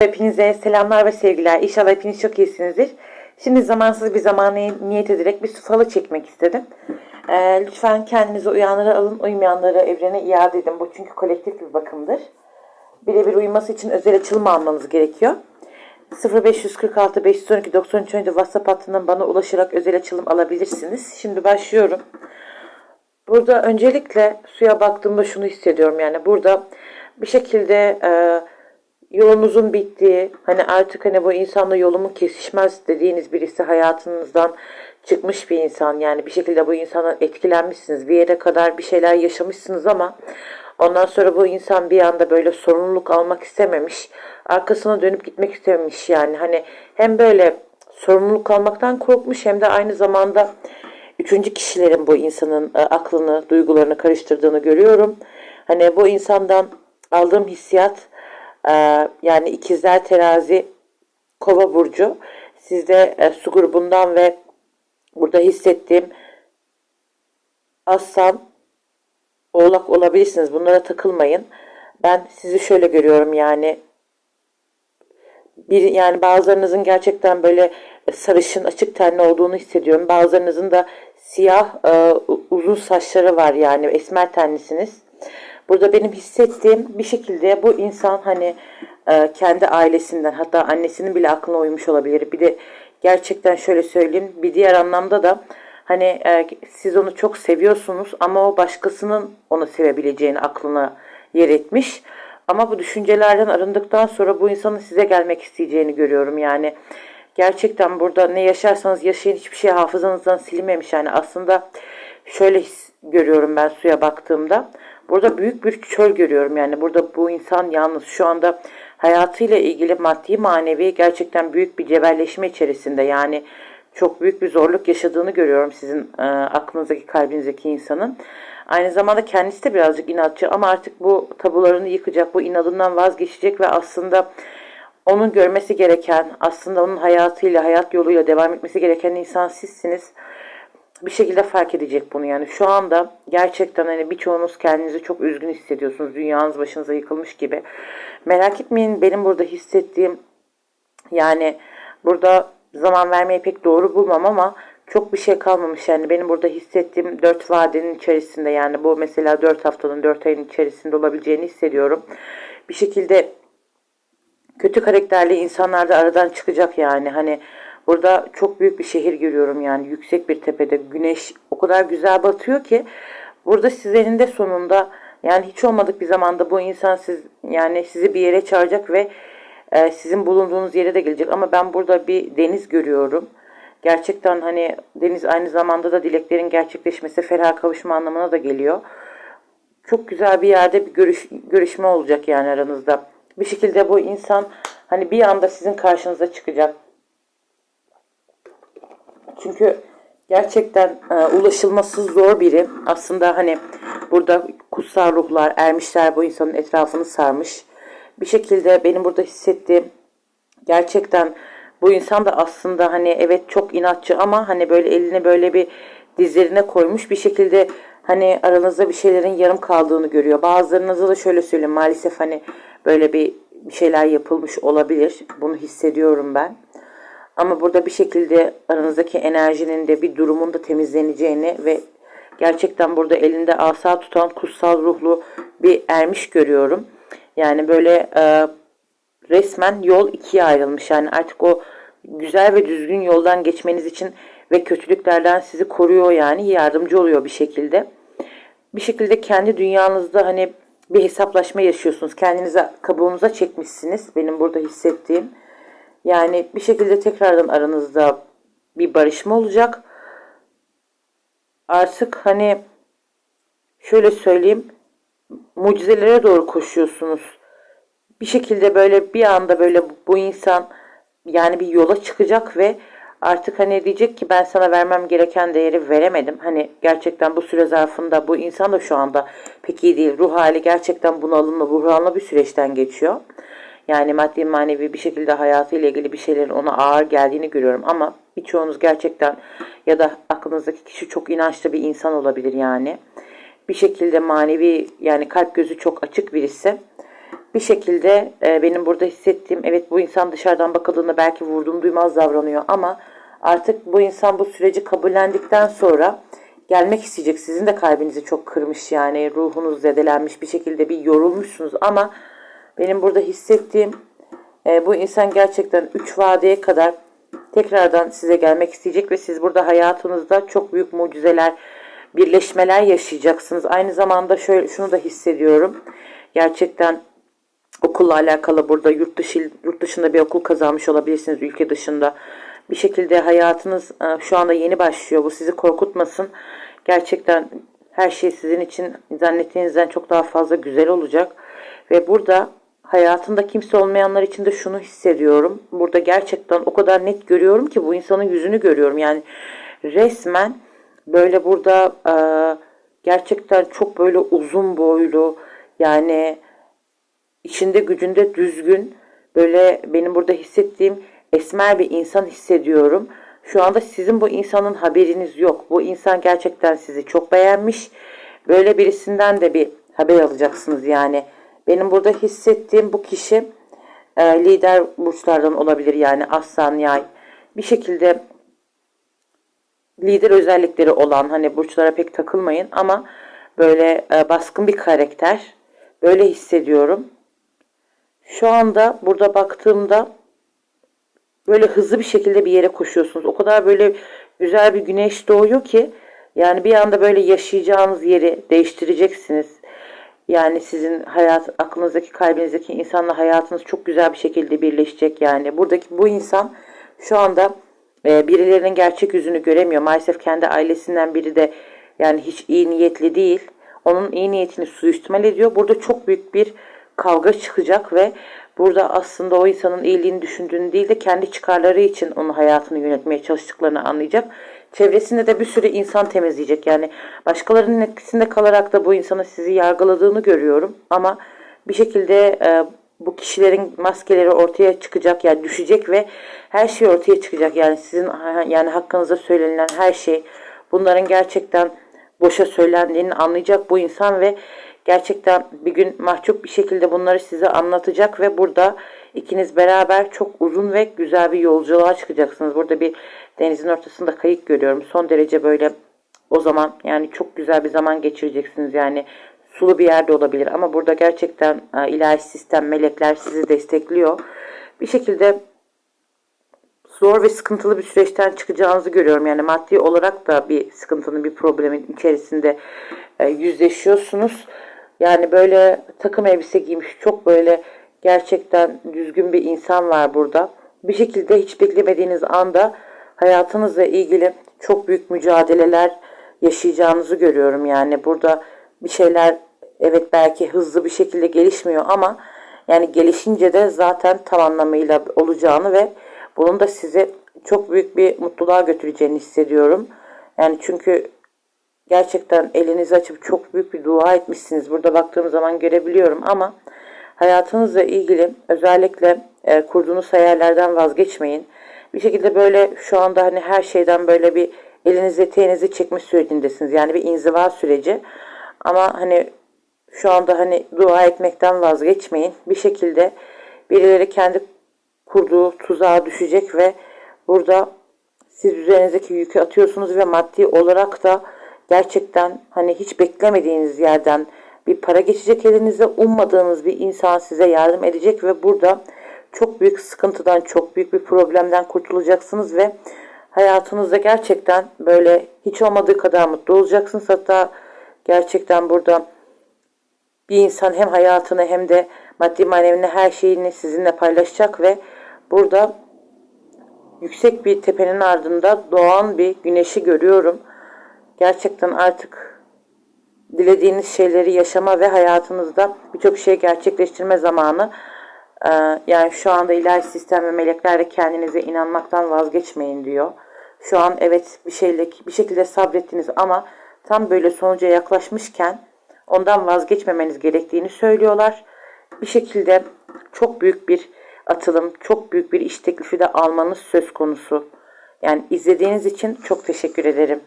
Hepinize selamlar ve sevgiler. İnşallah hepiniz çok iyisinizdir. Şimdi zamansız bir zamana niyet ederek bir su falı çekmek istedim. Ee, lütfen kendinizi uyanlara alın, uymayanları evrene iade edin. Bu çünkü kolektif bir bakımdır. Birebir uyuması için özel açılım almanız gerekiyor. 0546 512 93 17 WhatsApp hattından bana ulaşarak özel açılım alabilirsiniz. Şimdi başlıyorum. Burada öncelikle suya baktığımda şunu hissediyorum yani burada bir şekilde e, yolunuzun bittiği hani artık hani bu insanla yolumu kesişmez dediğiniz birisi hayatınızdan çıkmış bir insan. Yani bir şekilde bu insandan etkilenmişsiniz. Bir yere kadar bir şeyler yaşamışsınız ama ondan sonra bu insan bir anda böyle sorumluluk almak istememiş arkasına dönüp gitmek istememiş yani. Hani hem böyle sorumluluk almaktan korkmuş hem de aynı zamanda üçüncü kişilerin bu insanın e, aklını, duygularını karıştırdığını görüyorum. Hani bu insandan aldığım hissiyat e, yani ikizler terazi kova burcu. Sizde e, su grubundan ve burada hissettiğim aslan, oğlak olabilirsiniz. Bunlara takılmayın. Ben sizi şöyle görüyorum yani bir yani bazılarınızın gerçekten böyle sarışın açık tenli olduğunu hissediyorum. Bazılarınızın da siyah e, uzun saçları var yani esmer tenlisiniz. Burada benim hissettiğim bir şekilde bu insan hani e, kendi ailesinden hatta annesinin bile aklına uymuş olabilir. Bir de gerçekten şöyle söyleyeyim bir diğer anlamda da hani e, siz onu çok seviyorsunuz ama o başkasının onu sevebileceğini aklına yer etmiş. Ama bu düşüncelerden arındıktan sonra bu insanın size gelmek isteyeceğini görüyorum yani. Gerçekten burada ne yaşarsanız yaşayın hiçbir şey hafızanızdan silinmemiş. Yani aslında şöyle görüyorum ben suya baktığımda. Burada büyük bir çöl görüyorum yani. Burada bu insan yalnız şu anda hayatıyla ilgili maddi manevi gerçekten büyük bir cebelleşme içerisinde. Yani çok büyük bir zorluk yaşadığını görüyorum sizin e, aklınızdaki kalbinizdeki insanın. Aynı zamanda kendisi de birazcık inatçı ama artık bu tabularını yıkacak, bu inadından vazgeçecek ve aslında onun görmesi gereken, aslında onun hayatıyla, hayat yoluyla devam etmesi gereken insan sizsiniz. Bir şekilde fark edecek bunu yani. Şu anda gerçekten hani birçoğunuz kendinizi çok üzgün hissediyorsunuz. Dünyanız başınıza yıkılmış gibi. Merak etmeyin benim burada hissettiğim yani burada zaman vermeyi pek doğru bulmam ama çok bir şey kalmamış yani benim burada hissettiğim dört vadenin içerisinde yani bu mesela dört haftanın dört ayın içerisinde olabileceğini hissediyorum. Bir şekilde kötü karakterli insanlar da aradan çıkacak yani hani burada çok büyük bir şehir görüyorum yani yüksek bir tepede güneş o kadar güzel batıyor ki burada siz elinde sonunda yani hiç olmadık bir zamanda bu insan siz yani sizi bir yere çağıracak ve e, sizin bulunduğunuz yere de gelecek ama ben burada bir deniz görüyorum. Gerçekten hani deniz aynı zamanda da dileklerin gerçekleşmesi, ferah kavuşma anlamına da geliyor. Çok güzel bir yerde bir görüş, görüşme olacak yani aranızda. Bir şekilde bu insan hani bir anda sizin karşınıza çıkacak. Çünkü gerçekten e, ulaşılması zor biri. Aslında hani burada kutsal ruhlar, ermişler bu insanın etrafını sarmış. Bir şekilde benim burada hissettiğim gerçekten bu insan da aslında hani evet çok inatçı ama hani böyle elini böyle bir dizlerine koymuş bir şekilde hani aranızda bir şeylerin yarım kaldığını görüyor. Bazılarınızda da şöyle söyleyeyim maalesef hani böyle bir şeyler yapılmış olabilir. Bunu hissediyorum ben. Ama burada bir şekilde aranızdaki enerjinin de bir durumun da temizleneceğini ve gerçekten burada elinde asa tutan kutsal ruhlu bir ermiş görüyorum. Yani böyle e, resmen yol ikiye ayrılmış. Yani artık o güzel ve düzgün yoldan geçmeniz için ve kötülüklerden sizi koruyor yani yardımcı oluyor bir şekilde. Bir şekilde kendi dünyanızda hani bir hesaplaşma yaşıyorsunuz. Kendinize kabuğunuza çekmişsiniz. Benim burada hissettiğim. Yani bir şekilde tekrardan aranızda bir barışma olacak. Artık hani şöyle söyleyeyim mucizelere doğru koşuyorsunuz. Bir şekilde böyle bir anda böyle bu insan yani bir yola çıkacak ve artık hani diyecek ki ben sana vermem gereken değeri veremedim. Hani gerçekten bu süre zarfında bu insan da şu anda pek iyi değil. Ruh hali gerçekten bunalımlı, buhranlı bir süreçten geçiyor. Yani maddi manevi bir şekilde hayatıyla ilgili bir şeylerin ona ağır geldiğini görüyorum. Ama birçoğunuz gerçekten ya da aklınızdaki kişi çok inançlı bir insan olabilir yani. Bir şekilde manevi yani kalp gözü çok açık birisi. bir şekilde e, benim burada hissettiğim evet bu insan dışarıdan bakıldığında belki vurdum duymaz davranıyor ama artık bu insan bu süreci kabullendikten sonra gelmek isteyecek. Sizin de kalbinizi çok kırmış yani ruhunuz zedelenmiş bir şekilde bir yorulmuşsunuz ama benim burada hissettiğim e, bu insan gerçekten 3 vadeye kadar tekrardan size gelmek isteyecek ve siz burada hayatınızda çok büyük mucizeler, birleşmeler yaşayacaksınız. Aynı zamanda şöyle şunu da hissediyorum. Gerçekten okulla alakalı burada yurt dışı yurt dışında bir okul kazanmış olabilirsiniz ülke dışında. Bir şekilde hayatınız e, şu anda yeni başlıyor. Bu sizi korkutmasın. Gerçekten her şey sizin için zannettiğinizden çok daha fazla güzel olacak. Ve burada hayatında kimse olmayanlar için de şunu hissediyorum. Burada gerçekten o kadar net görüyorum ki bu insanın yüzünü görüyorum. Yani resmen böyle burada e, gerçekten çok böyle uzun boylu yani içinde gücünde düzgün böyle benim burada hissettiğim esmer bir insan hissediyorum. Şu anda sizin bu insanın haberiniz yok. Bu insan gerçekten sizi çok beğenmiş. Böyle birisinden de bir haber alacaksınız yani. Benim burada hissettiğim bu kişi e, lider burçlardan olabilir yani aslan yay. Bir şekilde lider özellikleri olan hani burçlara pek takılmayın ama böyle e, baskın bir karakter. Böyle hissediyorum. Şu anda burada baktığımda böyle hızlı bir şekilde bir yere koşuyorsunuz. O kadar böyle güzel bir güneş doğuyor ki yani bir anda böyle yaşayacağınız yeri değiştireceksiniz. Yani sizin hayat aklınızdaki kalbinizdeki insanla hayatınız çok güzel bir şekilde birleşecek yani. Buradaki bu insan şu anda e, birilerinin gerçek yüzünü göremiyor. Maalesef kendi ailesinden biri de yani hiç iyi niyetli değil. Onun iyi niyetini suistimal ediyor. Burada çok büyük bir kavga çıkacak ve burada aslında o insanın iyiliğini düşündüğünü değil de kendi çıkarları için onun hayatını yönetmeye çalıştıklarını anlayacak. Çevresinde de bir sürü insan temizleyecek. Yani başkalarının etkisinde kalarak da bu insanın sizi yargıladığını görüyorum. Ama bir şekilde e, bu kişilerin maskeleri ortaya çıkacak yani düşecek ve her şey ortaya çıkacak. Yani sizin yani hakkınızda söylenilen her şey bunların gerçekten boşa söylendiğini anlayacak bu insan ve gerçekten bir gün mahcup bir şekilde bunları size anlatacak ve burada ikiniz beraber çok uzun ve güzel bir yolculuğa çıkacaksınız. Burada bir denizin ortasında kayık görüyorum. Son derece böyle o zaman yani çok güzel bir zaman geçireceksiniz. Yani sulu bir yerde olabilir ama burada gerçekten e, ilahi sistem, melekler sizi destekliyor. Bir şekilde zor ve sıkıntılı bir süreçten çıkacağınızı görüyorum. Yani maddi olarak da bir sıkıntının, bir problemin içerisinde e, yüzleşiyorsunuz. Yani böyle takım elbise giymiş çok böyle gerçekten düzgün bir insan var burada. Bir şekilde hiç beklemediğiniz anda hayatınızla ilgili çok büyük mücadeleler yaşayacağınızı görüyorum. Yani burada bir şeyler evet belki hızlı bir şekilde gelişmiyor ama yani gelişince de zaten tam anlamıyla olacağını ve bunun da sizi çok büyük bir mutluluğa götüreceğini hissediyorum. Yani çünkü gerçekten elinizi açıp çok büyük bir dua etmişsiniz. Burada baktığım zaman görebiliyorum ama hayatınızla ilgili özellikle e, kurduğunuz hayallerden vazgeçmeyin. Bir şekilde böyle şu anda hani her şeyden böyle bir elinizi eteğinizi çekmiş sürecindesiniz. Yani bir inziva süreci. Ama hani şu anda hani dua etmekten vazgeçmeyin. Bir şekilde birileri kendi kurduğu tuzağa düşecek ve burada siz üzerinizdeki yükü atıyorsunuz ve maddi olarak da gerçekten hani hiç beklemediğiniz yerden bir para geçecek elinize. Ummadığınız bir insan size yardım edecek ve burada çok büyük sıkıntıdan, çok büyük bir problemden kurtulacaksınız ve hayatınızda gerçekten böyle hiç olmadığı kadar mutlu olacaksınız. Hatta gerçekten burada bir insan hem hayatını hem de maddi manevini her şeyini sizinle paylaşacak ve burada yüksek bir tepenin ardında doğan bir güneşi görüyorum. Gerçekten artık dilediğiniz şeyleri yaşama ve hayatınızda birçok şey gerçekleştirme zamanı. Ee, yani şu anda ilahi sistem ve meleklerle kendinize inanmaktan vazgeçmeyin diyor. Şu an evet bir şeyle bir şekilde sabrettiniz ama tam böyle sonuca yaklaşmışken ondan vazgeçmemeniz gerektiğini söylüyorlar. Bir şekilde çok büyük bir atılım, çok büyük bir iş teklifi de almanız söz konusu. Yani izlediğiniz için çok teşekkür ederim.